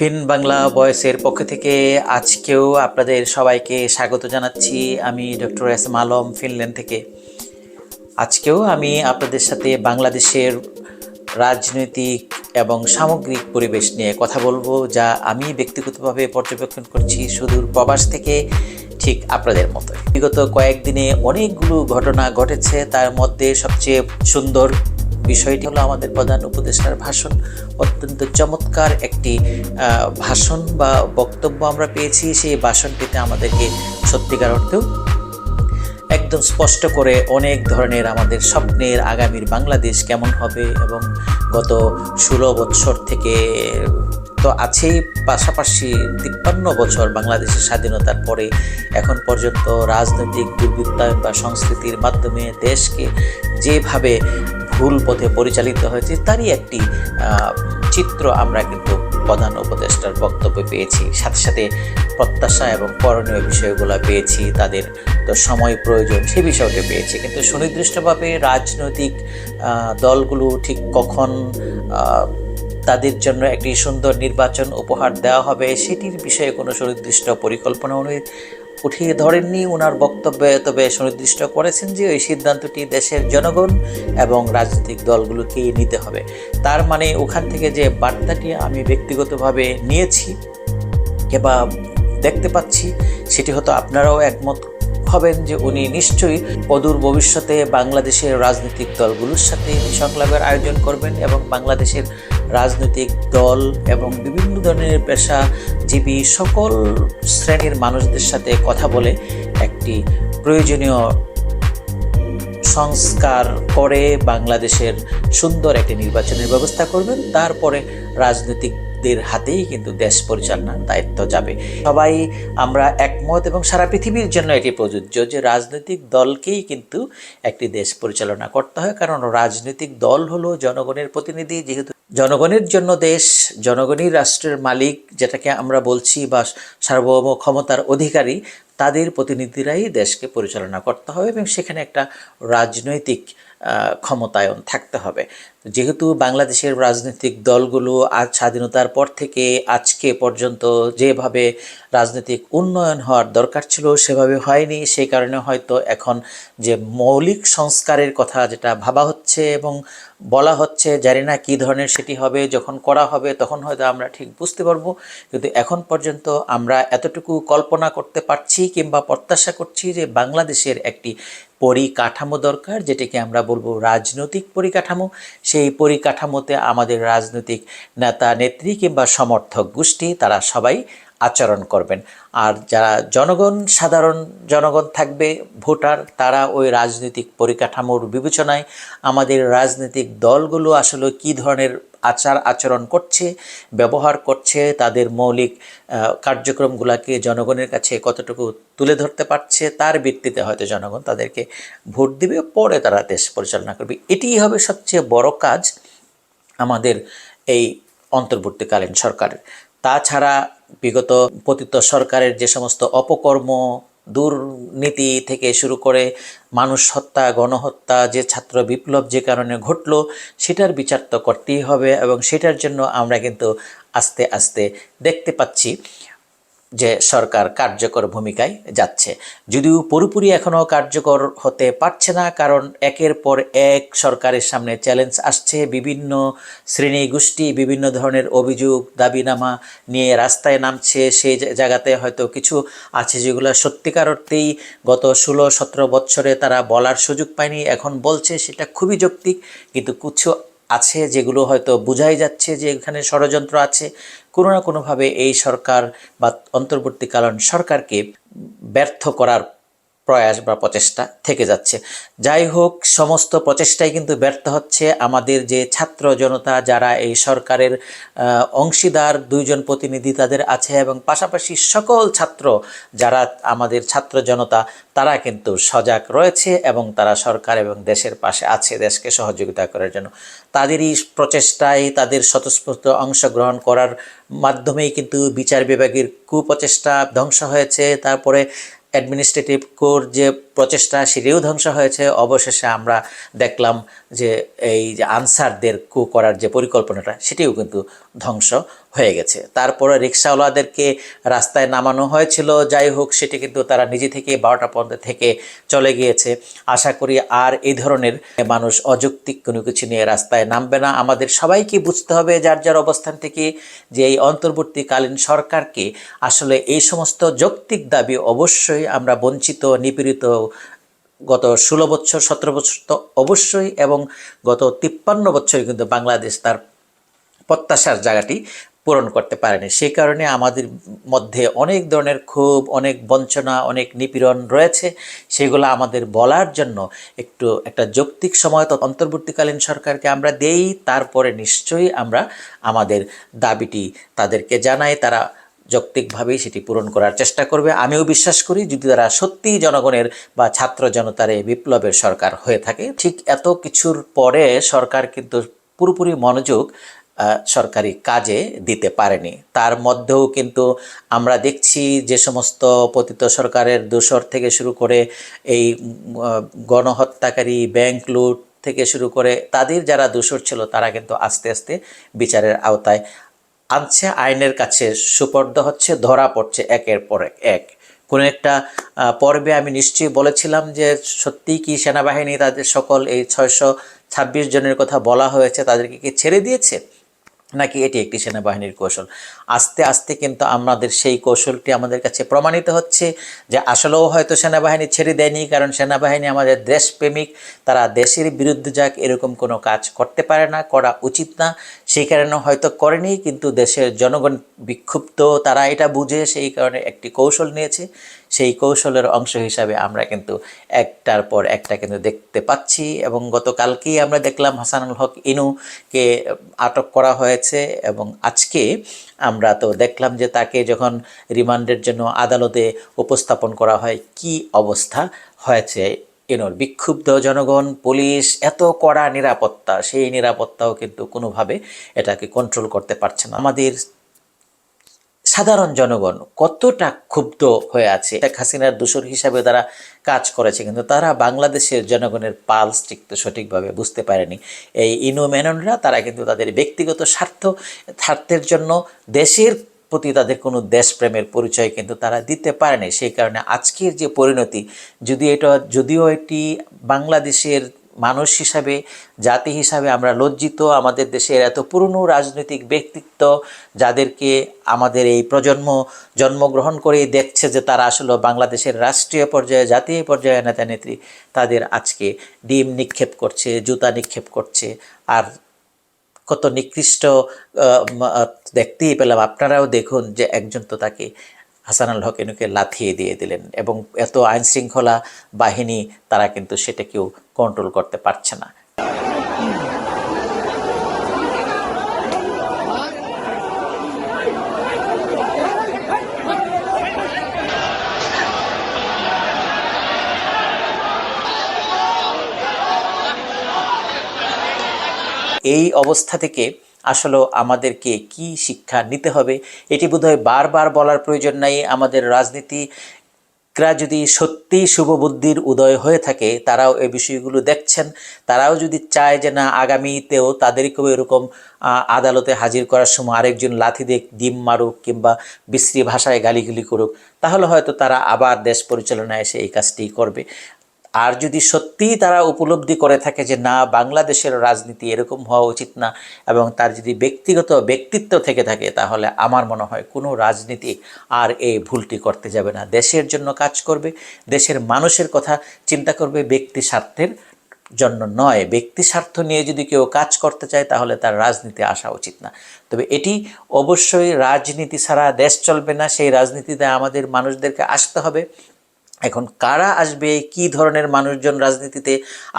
ফিন বাংলা বয়সের পক্ষ থেকে আজকেও আপনাদের সবাইকে স্বাগত জানাচ্ছি আমি doctor S M Alam Finland থেকে। আজকেও আমি আপনাদের সাথে বাংলাদেশের রাজনৈতিক এবং সামগ্রিক পরিবেশ নিয়ে কথা বলব, যা আমি ব্যক্তিগতভাবে পর্যবেক্ষণ করছি সুদূর প্রবাস থেকে ঠিক আপনাদের মতো বিগত কয়েকদিনে অনেকগুলো ঘটনা ঘটেছে, তার মধ্যে সবচেয়ে সুন্দর বিষয়টি হলো আমাদের প্রধান উপদেষ্টার ভাষণ। অত্যন্ত চমৎকার একটি ভাষণ বা বক্তব্য আমরা পেয়েছি। সেই ভাষণটিতে আমাদেরকে সত্যিকার অর্থেও একদম স্পষ্ট করে অনেক ধরনের আমাদের স্বপ্নের আগামীর বাংলাদেশ কেমন হবে এবং গত ষোলো বছর থেকে তো আছেই। পাশাপাশি তিপ্পান্ন বছর বাংলাদেশের স্বাধীনতার পরে এখন পর্যন্ত রাজনৈতিক দুর্বৃত্তায়ন বা সংস্কৃতির মাধ্যমে দেশকে যেভাবে ভুল পথে পরিচালিত হয়েছে, তারই একটি চিত্র আমরা কিন্তু প্রধান উপদেষ্টার বক্তব্য পেয়েছি। সাথে সাথে প্রত্যাশা এবং করণীয় বিষয়গুলো পেয়েছি, তাদের তো সময় প্রয়োজন সে বিষয়টা পেয়েছি। কিন্তু সুনির্দিষ্টভাবে রাজনৈতিক দলগুলো ঠিক কখন তাদের জন্য একটি সুন্দর নির্বাচন উপহার দেওয়া হবে, সেটির বিষয়ে কোনো সুনির্দিষ্ট পরিকল্পনা উনি উঠিয়ে ধরেননি। ওনার বক্তব্যে তবে সুনির্দিষ্ট করেছেন যে, ওই সিদ্ধান্তটি দেশের জনগণ এবং রাজনৈতিক দলগুলোকেই নিতে হবে। তার মানে ওখান থেকে যে বার্তাটি আমি ব্যক্তিগতভাবে নিয়েছি, কিংবা দেখতে পাচ্ছি, সেটি হয়তো আপনারাও একমত হবেন যে উনি নিশ্চয়ই অদূর ভবিষ্যতে বাংলাদেশের রাজনৈতিক দলগুলোর সাথে সংলাপের আয়োজন করবেন এবং বাংলাদেশের রাজনৈতিক দল এবং বিভিন্ন ধরনের পেশাজীবী সকল শ্রেণির মানুষদের সাথে কথা বলে একটি প্রয়োজনীয় সংস্কার করে বাংলাদেশের সুন্দর একটি নির্বাচনের ব্যবস্থা করবেন। তারপরে রাজনৈতিকদের হাতেই কিন্তু দেশ পরিচালনার দায়িত্ব যাবে। সবাই আমরা একমত এবং সারা পৃথিবীর জন্য এটি প্রযোজ্য যে রাজনৈতিক দলকেই কিন্তু একটি দেশ পরিচালনা করতে হয়। কারণ রাজনৈতিক দল হলো জনগণের প্রতিনিধি। যেহেতু জনগণের জন্য দেশ, জনগণই রাষ্ট্রের মালিক, যেটাকে আমরা বলছি বা সার্বভৌম ক্ষমতার অধিকারী, তাদের প্রতিনিধিরাই দেশকে পরিচালনা করতে হবে এবং সেখানে একটা রাজনৈতিক ক্ষমতায়ন থাকতে হবে। যেহেতু বাংলাদেশের রাজনৈতিক দলগুলো আজ স্বাধীনতার পর থেকে আজকে পর্যন্ত যেভাবে রাজনৈতিক উন্নয়ন হওয়ার দরকার ছিল, সেভাবে হয়নি। সেই কারণে হয়তো এখন যে মৌলিক সংস্কারের কথা যেটা ভাবা হচ্ছে এবং বলা হচ্ছে, জানি না কী ধরনের সেটি হবে, যখন করা হবে, তখন হয়তো আমরা ঠিক বুঝতে পারব। কিন্তু এখন পর্যন্ত আমরা এতটুকু কল্পনা করতে পারছি কিংবা প্রত্যাশা করছি যে বাংলাদেশের একটি পরিকাঠামো দরকার, যেটাকে আমরা বলব রাজনৈতিক পরিকাঠামো। সেই পরিকাঠামোতে আমাদের রাজনৈতিক নেতা, নেত্রী কিংবা সমর্থক গোষ্ঠী, তারা সবাই আচরণ করবেন। আর যারা জনগণ, সাধারণ জনগণ থাকবে, ভোটার, তারা ওই রাজনৈতিক পরিকাঠামোর বিবেচনায় আমাদের রাজনৈতিক দলগুলো আসলে কী ধরনের আচার আচরণ করছে, ব্যবহার করছে, তাদের মৌলিক কার্যক্রমগুলোকে জনগণের কাছে কতটুকু তুলে ধরতে পারছে তার ভিত্তিতে হয়তো জনগণ তাদেরকে ভোট দিবে, পরে তারা দেশ পরিচালনা করবে। এটিই হবে সবচেয়ে বড় কাজ আমাদের এই অন্তর্বর্তীকালীন সরকারের। তাছাড়া বিগত পতিত সরকারের যে সমস্ত অপকর্ম দুর্নীতি থেকে শুরু করে মানুষ হত্যা, গণহত্যা, যে ছাত্র বিপ্লব যে কারণে ঘটল, সেটার বিচার তো করতেই হবে এবং সেটার জন্য আমরা কিন্তু আস্তে আস্তে দেখতে পাচ্ছি। যে সরকার কার্যকর ভূমিকায় যাচ্ছে। যদিও পুরোপুরি এখনও কার্যকর হতে পারছে না, কারণ একের পর এক সরকারের সামনে চ্যালেঞ্জ আসছে। বিভিন্ন শ্রেণি গোষ্ঠী, বিভিন্ন ধরনের অভিযোগ, দাবিনামা নিয়ে রাস্তায় নামছে। সেই জায়গাতে হয়তো কিছু আছে যেগুলো সত্যিকার অর্থেই গত ষোলো সতেরো বছরে তারা বলার সুযোগ পায়নি। এখন বলছে সেটা খুবই যৌক্তিক, কিন্তু কিছু আছে, যেগুলো হয়তো বোঝাই যাচ্ছে যে এখানে ষড়যন্ত্র আছে, কোনো না কোনোভাবে এই সরকার বা অন্তর্বর্তীকালীন সরকারকে ব্যর্থ করার প্রয়াস বা প্রচেষ্টা থেকে যাচ্ছে। যাই হোক, সমস্ত প্রচেষ্টাই কিন্তু ব্যর্থ হচ্ছে। আমাদের যে ছাত্র জনতা যারা এই সরকারের অংশীদার, দুইজন প্রতিনিধি তাদের আছে এবং পাশাপাশি সকল ছাত্র যারা আমাদের ছাত্র জনতা, তারা কিন্তু সজাগ রয়েছে এবং তারা সরকার এবং দেশের পাশে আছে দেশকে সহযোগিতা করার জন্য। তাদেরই প্রচেষ্টায় তাদের স্বতঃস্ফূর্ত অংশগ্রহণ করার মাধ্যমেই কিন্তু বিচার বিভাগের কুপ্রচেষ্টা ধ্বংস হয়েছে। তারপরে অ্যাডমিনিস্ট্রেটিভ কোর যে প্রচেষ্টা, সেটিও ধ্বংস হয়েছে। অবশেষে আমরা দেখলাম যে এই যে আনসারদের কু করার যে পরিকল্পনাটা, সেটিও কিন্তু ধ্বংস হয়ে গেছে। তারপরে রিক্সাওয়ালাদেরকে রাস্তায় নামানো হয়েছিল। যাই হোক, সেটি কিন্তু তারা নিজে থেকে বারোটা পর্যন্ত থেকে চলে গিয়েছে। আশা করি আর এই ধরনের মানুষ অযৌক্তিক কোনো কিছু নিয়ে রাস্তায় নামবে না। আমাদের সবাইকে বুঝতে হবে যার যার অবস্থান থেকে যে এই অন্তর্বর্তীকালীন সরকারকে আসলে এই সমস্ত যৌক্তিক দাবি অবশ্যই আমরা বঞ্চিত, নিপীড়িত গত ষোলো বছর, সতেরো বছর তো অবশ্যই এবং গত তিপ্পান্ন বছর কিন্তু বাংলাদেশ তার প্রত্যাশার জায়গাটি পূরণ করতে পারেনি। সেই কারণে আমাদের মধ্যে অনেক ধরনের ক্ষোভ, অনেক বঞ্চনা, অনেক নিপীড়ন রয়েছে। সেগুলো আমাদের বলার জন্য একটু একটা যৌক্তিক সময় তো অন্তর্বর্তীকালীন সরকারকে আমরা দেই, তারপরে নিশ্চয়ই আমরা আমাদের দাবিটি তাদেরকে জানাই। তারা যৌক্তিকভাবেই সেটি পূরণ করার চেষ্টা করবে। আমিও বিশ্বাস করি, যদি তারা সত্যিই জনগণের বা ছাত্র জনতার এই বিপ্লবের সরকার হয়ে থাকে, ঠিক এত কিছুর পরে সরকার কিন্তু পুরোপুরি মনোযোগ সরকারি কাজে দিতে পারেনি। তার মধ্যেও কিন্তু আমরা দেখছি যে সমস্ত পতিত সরকারের দোসর থেকে শুরু করে এই গণহত্যাকারী, ব্যাংক লুট থেকে শুরু করে তাদের যারা দোসর ছিল, তারা কিন্তু আস্তে আস্তে বিচারের আওতায় আনছে, আইনের কাছে সুপর্দ হচ্ছে, ধরা পড়ছে একের পর এক। কোনো একটা পর্বে আমি নিশ্চয়ই বলেছিলাম যে সত্যিই কি সেনাবাহিনী তাদের সকল এই ছয়শো ছাব্বিশ জনের কথা বলা হয়েছে, তাদেরকে কি ছেড়ে দিয়েছে? নাকি এটি একটি সেনাবাহিনীর কৌশল? আস্তে আস্তে কিন্তু আমাদের সেই কৌশলটি আমাদের কাছে প্রমাণিত হচ্ছে যে আসলেও হয়তো সেনাবাহিনী ছেড়ে দেয়নি, কারণ সেনাবাহিনী আমাদের দেশপ্রেমিক, তারা দেশের বিরুদ্ধে যাক, এরকম কোনো কাজ করতে পারে না, করা উচিত না। সেই কারণে হয়তো করেনি, কিন্তু দেশের জনগণ বিক্ষুব্ধ, তারা এটা বুঝে সেই কারণে একটি কৌশল নিয়েছে। সেই কৌশলের অংশ হিসাবে আমরা কিন্তু একটার পর একটা কিন্তু দেখতে পাচ্ছি এবং গতকালকেই আমরা দেখলাম হাসানুল হক ইনুকে আটক করা হয়েছে। এবং আজকে আমরা তো দেখলাম যে তাকে যখন রিমান্ডের জন্য আদালতে উপস্থাপন করা হয়, কি অবস্থা হয়েছে? এনর বিক্ষুব্ধ জনগণ, পুলিশ, এত কড়া নিরাপত্তা, সেই নিরাপত্তাও কিন্তু কোনোভাবে এটাকে কন্ট্রোল করতে পারছে না। আমাদের সাধারণ জনগণ কতটা ক্ষুব্ধ হয়ে আছে? শেখ হাসিনার দূষর হিসাবে তারা কাজ করেছে, কিন্তু তারা বাংলাদেশের জনগণের পালস ঠিক সঠিকভাবে বুঝতে পারেনি। এই ইনু মেননরা, তারা কিন্তু তাদের ব্যক্তিগত স্বার্থ, স্বার্থের জন্য দেশের প্রতি তাদের কোনো দেশপ্রেমের পরিচয় কিন্তু তারা দিতে পারেনি। সেই কারণে আজকের যে পরিণতি, যদি এটা, যদিও এটি বাংলাদেশের মানুষ হিসাবে, জাতি হিসাবে আমরা লজ্জিত। আমাদের দেশের এত পুরনো রাজনৈতিক ব্যক্তিত্ব যাদেরকে আমাদের এই প্রজন্ম জন্মগ্রহণ করেই দেখছে যে তারা আসলে বাংলাদেশের রাষ্ট্রীয় পর্যায়ে, জাতীয় পর্যায়ে নেতা নেত্রী তাদের আজকে ডিম নিক্ষেপ করছে, জুতা নিক্ষেপ করছে। আর কত নিকৃষ্ট দেখতেই পেলাম। আপনারাও দেখুন যে একজন তো তাকে হাসানুল হক এনুকে লাথিয়ে দিয়ে দিলেন এবং এত আইন শৃঙ্খলা বাহিনী তারা কিন্তু সেটাকেও কন্ট্রোল করতে পারছে না। এই অবস্থা থেকে আসলে আমাদেরকে কি শিক্ষা নিতে হবে? এটি বোধহয় বারবার বলার প্রয়োজন নাই। আমাদের রাজনীতি রা যদি সত্যিই শুভবুদ্ধির উদয় হয়ে থাকে, তারাও এই বিষয়গুলো দেখছেন। তারাও যদি চায় যে না, আগামীতেও তাদেরকেও এরকম আদালতে হাজির করার সময় আরেকজন লাথি দিয়ে ডিম মারুক কিংবা বিশ্রী ভাষায় গালিগুলি করুক, তাহলে হয়তো তারা আবার দেশ পরিচালনায় এসে এই কাজটি করবে। আর যদি সত্যিই তারা উপলব্ধি করে থাকে যে না, বাংলাদেশের রাজনীতি এরকম হওয়া উচিত না এবং তার যদি ব্যক্তিগত ব্যক্তিত্ব থেকে থাকে, তাহলে আমার মনে হয় কোনো রাজনীতি আর এই ভুলটি করতে যাবে না। দেশের জন্য কাজ করবে, দেশের মানুষের কথা চিন্তা করবে, ব্যক্তি স্বার্থের জন্য নয়। ব্যক্তি স্বার্থ নিয়ে যদি কেউ কাজ করতে চায়, তাহলে তার রাজনীতি আসা উচিত না। তবে এটি অবশ্যই রাজনীতি ছাড়া দেশ চলবে না। সেই রাজনীতিতে আমাদের মানুষদেরকে আসতে হবে। এখন কারা আসবে, কি ধরনের মানুষজন রাজনীতিতে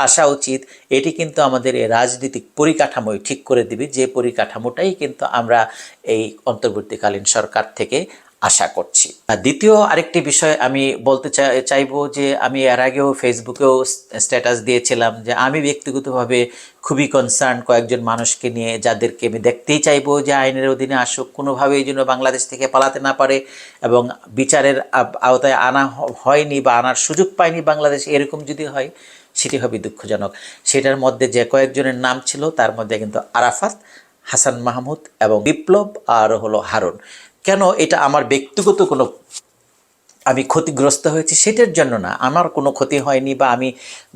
আসা উচিত, এটি কিন্তু আমাদের এই রাজনীতিক পরিকাঠামোই ঠিক করে দিবে। যে পরিকাঠামোটাই কিন্তু আমরা এই অন্তর্বর্তীকালীন সরকার থেকে আশা করছি। দ্বিতীয় আরেকটি বিষয় আমি বলতে চাই- চাইব যে আমি এর আগেও ফেসবুকেও স্ট্যাটাস দিয়েছিলাম যে আমি ব্যক্তিগতভাবে খুবই কনসার্ন কয়েকজন মানুষকে নিয়ে যাদেরকে আমি দেখতেই চাইব যে আইনের অধীনে আসুক, কোনোভাবেই যেন বাংলাদেশ থেকে পালাতে না পারে এবং বিচারের আওতায় আনা হয়নি বা আনার সুযোগ পায়নি বাংলাদেশ, এরকম যদি হয় সেটি হবে দুঃখজনক। সেটার মধ্যে যে কয়েকজনের নাম ছিল, তার মধ্যে কিন্তু আরাফাত, হাসান মাহমুদ এবং বিপ্লব আর হলো হারুন। কেন এটা আমার ব্যক্তিগত কোনো আমি ক্ষতিগ্রস্ত হয়েছি সেটার জন্য না। আমার কোনো ক্ষতি হয়নি বা আমি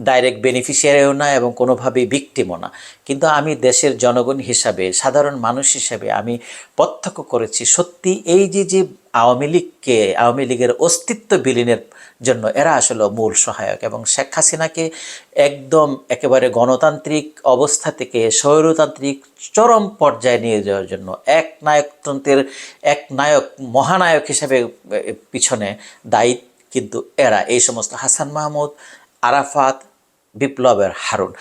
ডাইরেক্ট বেনিফিশিয়ারিও না এবং কোনোভাবেই ভিকটিমও না। কিন্তু আমি দেশের জনগণ হিসাবে, সাধারণ মানুষ হিসাবে আমি প্রত্যক্ষ করেছি, সত্যি এই যে যে আওয়ামী লীগকে, আওয়ামী লীগের অস্তিত্ব বিলীনের জন্য এরা আসলে মূল সহায়ক এবং শেখ হাসিনাকে একদম একেবারে গণতান্ত্রিক অবস্থা থেকে স্বৈরতান্ত্রিক চরম পর্যায়ে নিয়ে যাওয়ার জন্য এক নায়কতন্ত্রের এক নায়ক, মহানায়ক হিসেবে পিছনে দায়ী কিন্তু এরা। এই সমস্ত হাসান মাহমুদ, আরাফাত বিপ্লবের হারুন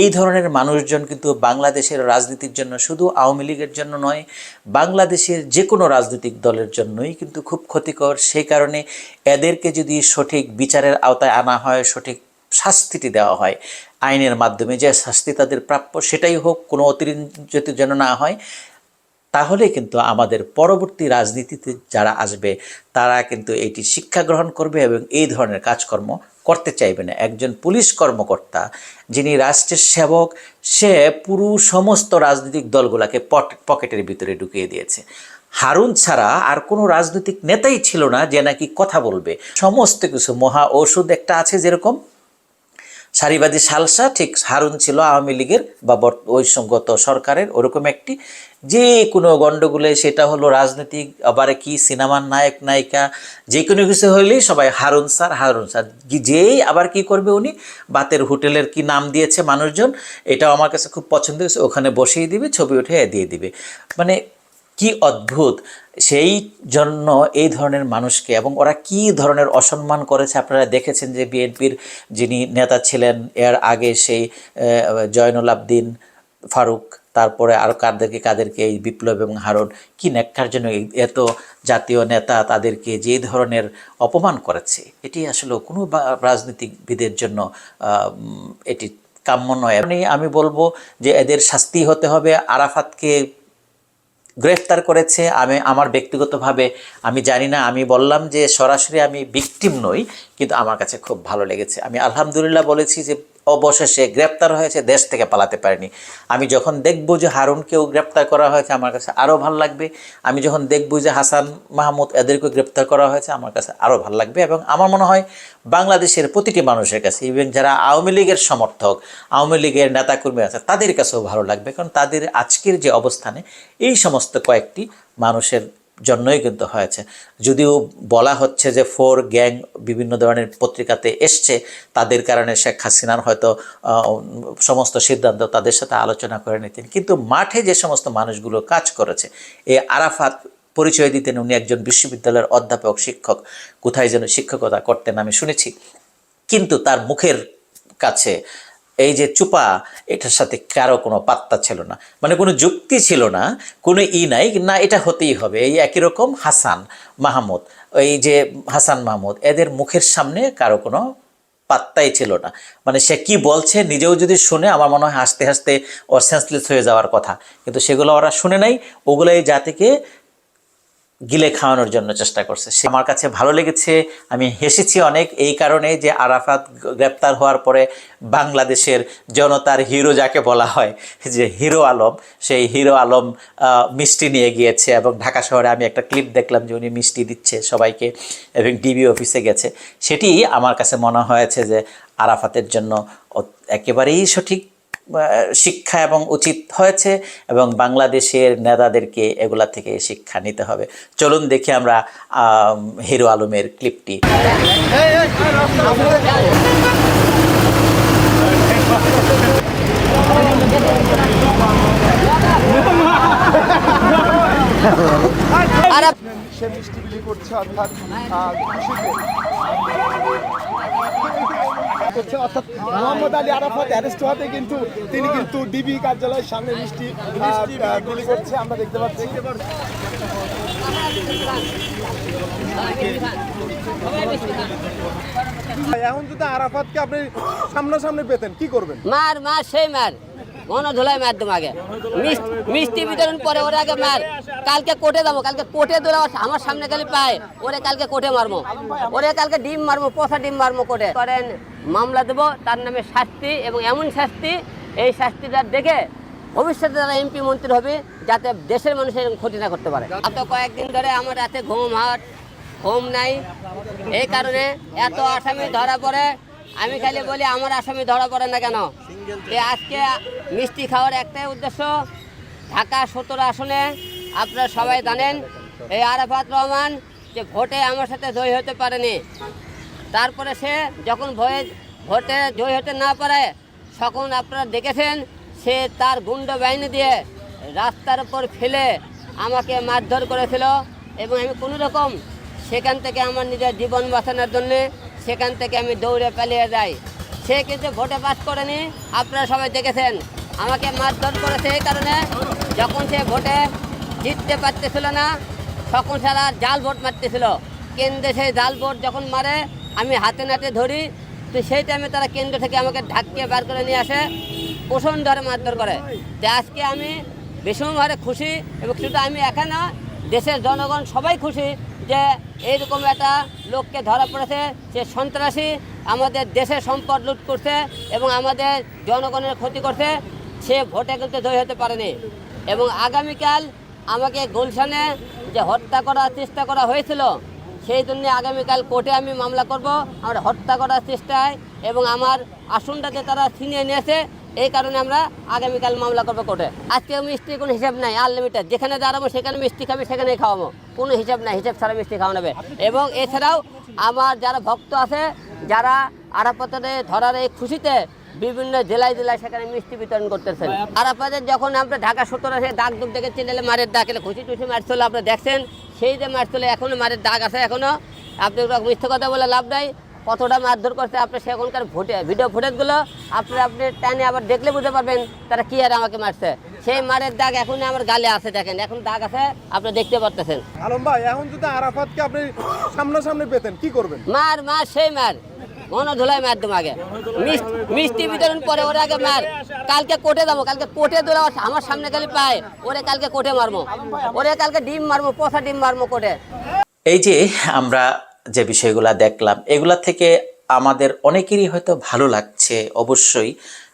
এই ধরনের মানুষজন কিন্তু বাংলাদেশের রাজনীতির জন্য শুধু আওয়ামী লীগের জন্য নয়, বাংলাদেশের যে কোনো রাজনৈতিক দলের জন্যই কিন্তু খুব ক্ষতিকর। সেই কারণে এদেরকে যদি সঠিক বিচারের আওতায় আনা হয়, সঠিক শাস্তিটি দেওয়া হয়, আইনের মাধ্যমে যে শাস্তি তাদের প্রাপ্য সেটাই হোক, কোনো অতিরিক্ত যেন না হয়, তাহলে কিন্তু আমাদের পরবর্তী রাজনীতিতে যারা আসবে, তারা কিন্তু এটি শিক্ষা গ্রহণ করবে এবং এই ধরনের কাজকর্ম করতে চাইবে না। একজন পুলিশ কর্মকর্তা যিনি রাষ্ট্রের সেবক, সে পুরো সমস্ত রাজনৈতিক দলগুলোকে পকেটের ভিতরে ঢুকিয়ে দিয়েছে। হারুন ছাড়া আর কোনো রাজনৈতিক নেতাই ছিল না যে নাকি কথা বলবে। সমস্ত কিছু মহা ওষুধ একটা আছে যেরকম? সারিবাদী সালসা, ঠিক হারুন ছিল আওয়ামী লীগের বা ওই সরকারের, ওরকম একটি। যে কোনো গণ্ডগোলে সেটা হলো রাজনৈতিক, আবার কি সিনেমার নায়ক, নায়িকা, যে কোনো কিছু হলেই সবাই হারুন স্যার হারুন স্যার। যেই আবার কি করবে উনি? বাতের হোটেলের কি নাম দিয়েছে মানুষজন? এটাও আমার কাছে খুব পছন্দ হয়েছে ওখানে বসিয়ে দিবে, ছবি উঠে দিয়ে দিবে। মানে কি অদ্ভুত? সেই জন্য এই ধরনের মানুষকে এবং ওরা কি ধরনের অসম্মান করেছে আপনারা দেখেছেন যে বিএনপির যিনি নেতা ছিলেন, এর আগে সেই জয়নুল আবদিন ফারুক, তারপরে আরও কাদেরকে কাদেরকে এই বিপ্লব এবং হারুন কি নেককার জন্য এত জাতীয় নেতা তাদেরকে যে ধরনের অপমান করেছে। এটি আসলে কোনো রাজনীতিবিদের জন্য এটি কাম্য নয়। এমনি আমি বলব যে এদের শাস্তি হতে হবে আরাফাতকে গ্রেফতার করেছে, আমি আমার ব্যক্তিগতভাবে, আমি জানি না, আমি বললাম যে সরাসরি আমি বিক্টিম নই, কিন্তু আমার কাছে খুব ভালো লেগেছে। আমি আলহামদুলিল্লাহ বলেছি যে অবশেষে গ্রেপ্তার হয়েছে, দেশ থেকে পালাতে পারেনি। আমি যখন দেখব যে হারুনকেও গ্রেপ্তার করা হয়েছে, আমার কাছে আরও ভালো লাগবে। আমি যখন দেখব যে হাসান মাহমুদ এদেরকেও গ্রেপ্তার করা হয়েছে, আমার কাছে আরও ভালো লাগবে এবং আমার মনে হয় বাংলাদেশের প্রতিটি মানুষের কাছে ইভেন যারা আওয়ামী লীগের সমর্থক, আওয়ামী লীগের নেতাকর্মী আছে, তাদের কাছেও ভালো লাগবে। কারণ তাদের আজকের যে অবস্থানে, এই সমস্ত কয়েকটি মানুষের জন্যই কিন্তু হয়েছে। যদিও বলা হচ্ছে যে ফোর গ্যাং বিভিন্ন ধরনের পত্রিকাতে এসছে, তাদের কারণে শেখ হাসিনার হয়তো সমস্ত সিদ্ধান্ত তাদের সাথে আলোচনা করে নিতেন। কিন্তু মাঠে যে সমস্ত মানুষগুলো কাজ করেছে এই আরাফাত পরিচয় দিতেন উনি একজন বিশ্ববিদ্যালয়ের অধ্যাপক, শিক্ষক, কোথায় যেন শিক্ষকতা করতেন আমি শুনেছি। কিন্তু তার মুখের কাছে এই যে চুপা, এটার সাথে কারও কোনো পাত্তা ছিল না। মানে কোনো যুক্তি ছিল না, কোনো ই নাই, না, এটা হতেই হবে। এই একই রকম হাসান মাহমুদ, এই যে হাসান মাহমুদ, এদের মুখের সামনে কারও কোনো পাত্তাই ছিল না। মানে সে কি বলছে নিজেও যদি শুনে, আমার মনে হয় হাসতে হাসতে ওর সেন্সলেস হয়ে যাওয়ার কথা। কিন্তু সেগুলো ওরা শুনে নাই। ওগুলো এই জাতিকে গিলে খাওয়ানোর জন্য চেষ্টা করছে। সে আমার কাছে ভালো লেগেছে, আমি হেসেছি অনেক, এই কারণে যে আরাফাত গ্রেপ্তার হওয়ার পরে বাংলাদেশের জনতার হিরো যাকে বলা হয়, যে হিরো আলম, সেই হিরো আলম মিষ্টি নিয়ে গিয়েছে এবং ঢাকা শহরে আমি একটা ক্লিপ দেখলাম যে উনি মিষ্টি দিচ্ছে সবাইকে এবং ডিবি অফিসে গেছে। সেটি আমার কাছে মনে হয়েছে যে আরাফাতের জন্য একেবারেই সঠিক শিক্ষা এবং উচিত হয়েছে এবং বাংলাদেশের নেতাদেরকে এগুলা থেকে শিক্ষা নিতে হবে। চলুন দেখি আমরা হিরো আলমের ক্লিপটি। সে মিষ্টি বিলি করছে অর্থাৎ খুশিতে। করছেন অর্থাৎ মোহাম্মদ আলী আরাফাত অ্যারেস্ট হওয়াতে কিন্তু তিনি কিন্তু ডিবি কার্যালয়ের সামনে মিষ্টি গুলি করছে। আমরা দেখতে পাচ্ছি। এখন যদি আরাফাতকে আপনি সামনাসামনি পেতেন কি করবেন? মার মার সেই মার। ধুলাই মার দেবো আগে মিষ্টি বিতরণ পরে ওরে আগে মার। কালকে কোর্টে যাব কালকে কোর্টে ধরে আমার সামনে খালি পায়। ওরে কালকে কোর্টে মারবো। ওরে কালকে ডিম মারবো পচা ডিম মারবো কোর্টে করেন মামলা দেবো তার নামে শাস্তি এবং এমন শাস্তি এই শাস্তিটা দেখে ভবিষ্যতে যারা এমপি মন্ত্রী হবে যাতে দেশের মানুষের ক্ষতি না করতে পারে। গত কয়েকদিন ধরে আমার রাতে ঘুম হাট ঘুম নাই। এই কারণে এত আসামি ধরা পড়ে। আমি খালি বলি আমার আসামি ধরা পড়ে না কেন? আজকে মিষ্টি খাওয়ার একটাই উদ্দেশ্য। ঢাকা সত্তর আসনে আপনারা সবাই জানেন এই আরাফাত রহমান যে ভোটে আমার সাথে জয়ী হতে পারেনি। তারপরে সে যখন ভয়ে ভোটে জয়ী হতে না পারে, তখন আপনারা দেখেছেন সে তার গুন্ড বাহিনী দিয়ে রাস্তার উপর ফেলে আমাকে মারধর করেছিল এবং আমি কোনো রকম সেখান থেকে আমার নিজের জীবন বাঁচানোর জন্যে সেখান থেকে আমি দৌড়ে পালিয়ে যাই। সে কিন্তু ভোটে পাস করেনি। আপনারা সবাই দেখেছেন, আমাকে মারধর করেছে এই কারণে যখন সে ভোটে জিততে পারতেছিল না, তখন সারা জাল ভোট মারতেছিল। কেন্দ্রে সেই জাল ভোট যখন মারে, আমি হাতে নাতে ধরি, তো সেই টাইমে তারা কেন্দ্র থেকে আমাকে ঢাকিয়ে বার করে নিয়ে আসে পোষণ ধরে মারধর করে। তো আজকে আমি ভীষণভাবে খুশি এবং শুধু আমি একা না, দেশের জনগণ সবাই খুশি যে এইরকম একটা লোককে ধরা পড়েছে, সে সন্ত্রাসী, আমাদের দেশের সম্পদ লুট করছে এবং আমাদের জনগণের ক্ষতি করছে, সে ভোটে কিন্তু জয় হতে পারেনি। এবং আগামীকাল আমাকে গুলশানে যে হত্যা করার চেষ্টা করা হয়েছিল, সেই জন্য আগামীকাল কোর্টে আমি মামলা করব। আমার হত্যা করার চেষ্টায় এবং আমার আসনটাতে তারা ছিনিয়ে নিয়েছে এই কারণে আমরা আগামীকাল মামলা করব কোর্টে। আজকে মিষ্টি, কোনো হিসাব নাই আনলিমিটেড যেখানে দাঁড়াবো সেখানে মিষ্টি খাবে, সেখানেই খাওয়াবো। কোনো হিসাব নাই, হিসাব ছাড়া মিষ্টি খাওয়া নেবে এবং এছাড়াও আমার যারা ভক্ত আছে, যারা আরাপাতে ধরার এই খুশিতে বিভিন্ন জেলায় জেলায় সেখানে মিষ্টি বিতরণ করতেছেন। আরাপাতে যখন আমরা ঢাকা সত্তর আসে, দাগ দুগ দেখে চিনলে মারের দাগ, এলে খুশি টুসি মারছিল আপনারা দেখছেন। সেই যে মারছিল এখনও মারের দাগ আছে এখনও। আপনি মিথ্যে কথা বলে লাভ নাই। কতটা মারধর করছে আপনি সেখানকার ভোটে ভিডিও ফুটেজগুলো আপনি আপনি টানে আবার দেখলে বুঝতে পারবেন তারা কি আর আমাকে মারছে। সেই মারের দাগ এখন আমার গালে আছে দেখেন এখন দাগ আছে আপনি দেখতে পারতেছেন। আলম ভাই এখন যদি আরাফাতকে আপনি সামনাসামনি পেতেন কি করবেন? মার মার সেই মার। মনে ধুলাই মার দেবো আগে। মিষ্টি বিতরণ পরে ওরে আগে মার। কালকে কোর্টে যাব কালকে কোর্টে ধরে আমার- সামনে খালি পায় ওরে কালকে কোর্টে মারবো। ওরে কালকে ডিম মারবো পচা ডিম মারবো কোর্টে। এই যে আমরা যে বিষয়গুলো দেখলাম, এগুলা থেকে আমাদের অনেকেরই হয়তো ভালো লাগছে, অবশ্যই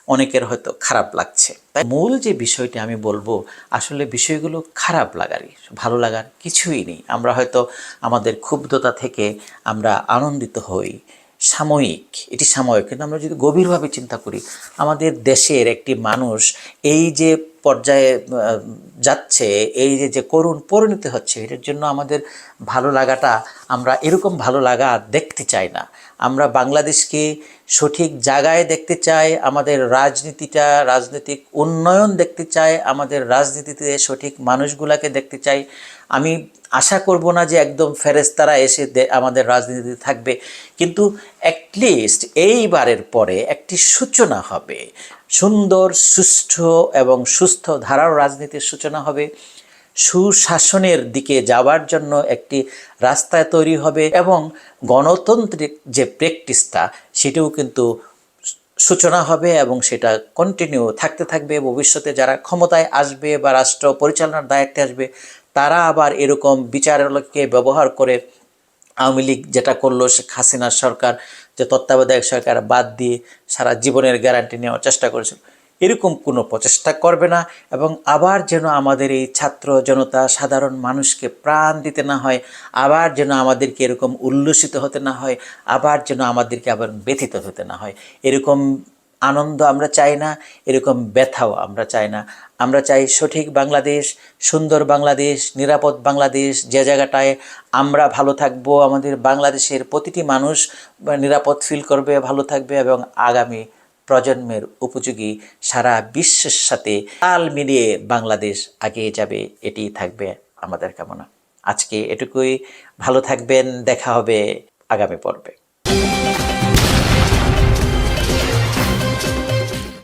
অনেকের হয়তো খারাপ লাগছে। তাই মূল যে বিষয়টি আমি বলব, আসলে বিষয়গুলো খারাপ লাগারই, ভালো লাগার কিছুই নেই। আমরা হয়তো আমাদের ক্ষুব্ধতা থেকে আমরা আনন্দিত হই, সাময়িক, এটি সাময়িক, কিন্তু আমরা যদি গভীরভাবে চিন্তা করি, আমাদের দেশের একটি মানুষ এই যে পর্যায়ে যাচ্ছে, এই যে যে করুণ পরিণতি হচ্ছে, এটার জন্য আমাদের ভালো লাগাটা, আমরা এরকম ভালো লাগা দেখতে চাই না। আমরা বাংলাদেশকে সঠিক জায়গায় দেখতে চাই, আমাদের রাজনীতিটা, রাজনৈতিক উন্নয়ন দেখতে চাই, আমাদের রাজনীতিতে সঠিক মানুষগুলাকে দেখতে চাই। আমি আশা করব না যে একদম ফেরেস্তারা এসে আমাদের রাজনীতিতে থাকবে, কিন্তু অ্যাটলিস্ট এইবারের পরে একটি সূচনা হবে। সুন্দর, সুষ্ঠু এবং সুস্থ ধারার রাজনীতির সূচনা হবে। সুশাসনের দিকে যাওয়ার জন্য একটি রাস্তায় তৈরি হবে এবং গণতান্ত্রিক যে প্র্যাকটিসটা, সেটাও কিন্তু সূচনা হবে এবং সেটা কন্টিনিউ থাকতে থাকবে। ভবিষ্যতে যারা ক্ষমতায় আসবে বা রাষ্ট্র পরিচালনার দায়িত্বে আসবে, তারা আবার এরকম বিচারালয়কে ব্যবহার করে আওয়ামী লীগ যেটা করল শেখ হাসিনার সরকার যে তত্ত্বাবধায়ক সরকার বাদ দিয়ে সারা জীবনের গ্যারান্টি নেওয়ার চেষ্টা করেছিল এরকম কোনো প্রচেষ্টা করবে না এবং আবার যেন আমাদের এই ছাত্র জনতা, সাধারণ মানুষকে প্রাণ দিতে না হয়, আবার যেন আমাদেরকে এরকম উল্লসিত হতে না হয়, আবার যেন আমাদেরকে আবার ব্যথিত হতে না হয়। এরকম আনন্দ আমরা চাই না, এরকম ব্যথাও আমরা চাই না। আমরা চাই সঠিক বাংলাদেশ, সুন্দর বাংলাদেশ, নিরাপদ বাংলাদেশ যে জায়গাটায় আমরা ভালো থাকব, আমাদের বাংলাদেশের প্রতিটি মানুষ নিরাপদ ফিল করবে, ভালো থাকবে এবং আগামী প্রজন্মের উপযোগী সারা বিশ্বের সাথে তাল মিলিয়ে বাংলাদেশ এগিয়ে যাবে এটি থাকবে আমাদের কামনা। আজকে এটুকুই, ভালো থাকবেন, দেখা হবে আগামী পর্বে।